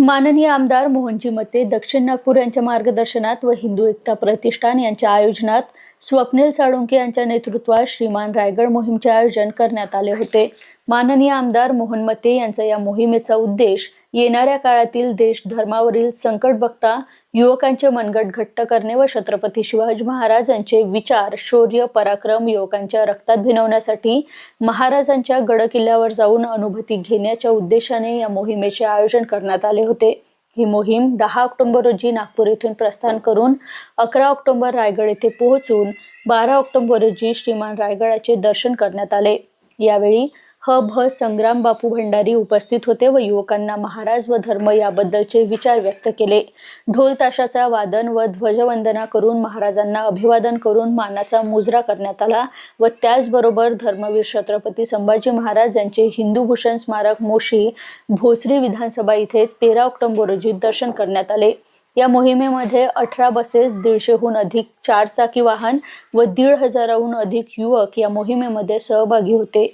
माननीय आमदार मोहनजी मते दक्षिण नागपूर यांच्या मार्गदर्शनात व हिंदू एकता प्रतिष्ठान यांच्या आयोजनात स्वप्नील साळुंके यांच्या नेतृत्वात श्रीमान रायगड मोहीमचे आयोजन करण्यात आले होते. माननीय आमदार मोहन मते यांचा या मोहिमेचा उद्देश येणाऱ्या काळातील देश धर्मावरील संकट बघता युवकांचे मनगट घट्ट करणे व छत्रपती शिवाजी महाराज यांचे विचार शौर्य पराक्रम युवकांच्या रक्तात भिनवण्यासाठी महाराजांच्या गडकिल्ल्यावर जाऊन अनुभूती घेण्याच्या उद्देशाने या मोहिमेचे आयोजन करण्यात आले होते. ही मोहीम दहा ऑक्टोबर रोजी नागपूर येथून प्रस्थान करून अकरा ऑक्टोबर रायगड येथे पोहोचून बारा ऑक्टोबर रोजी श्रीमान रायगडाचे दर्शन करण्यात आले. यावेळी ह भ संग्राम बापू भंडारी उपस्थित होते व युवकांना महाराज व धर्म याबद्दलचे विचार व्यक्त केले. ढोल ताशाचा वादन व ध्वजवंदना करून महाराजांना अभिवादन करून मानाचा मुजरा करण्यात आला व त्याचबरोबर धर्मवीर छत्रपती संभाजी महाराज यांचे हिंदू भूषण स्मारक मोशी भोसरी विधानसभा इथे तेरा ऑक्टोबर रोजी दर्शन करण्यात आले. या मोहिमेमध्ये अठरा बसेस दीडशेहून अधिक चारचाकी वाहन व दीड हजाराहून अधिक युवक या मोहिमेमध्ये सहभागी होते.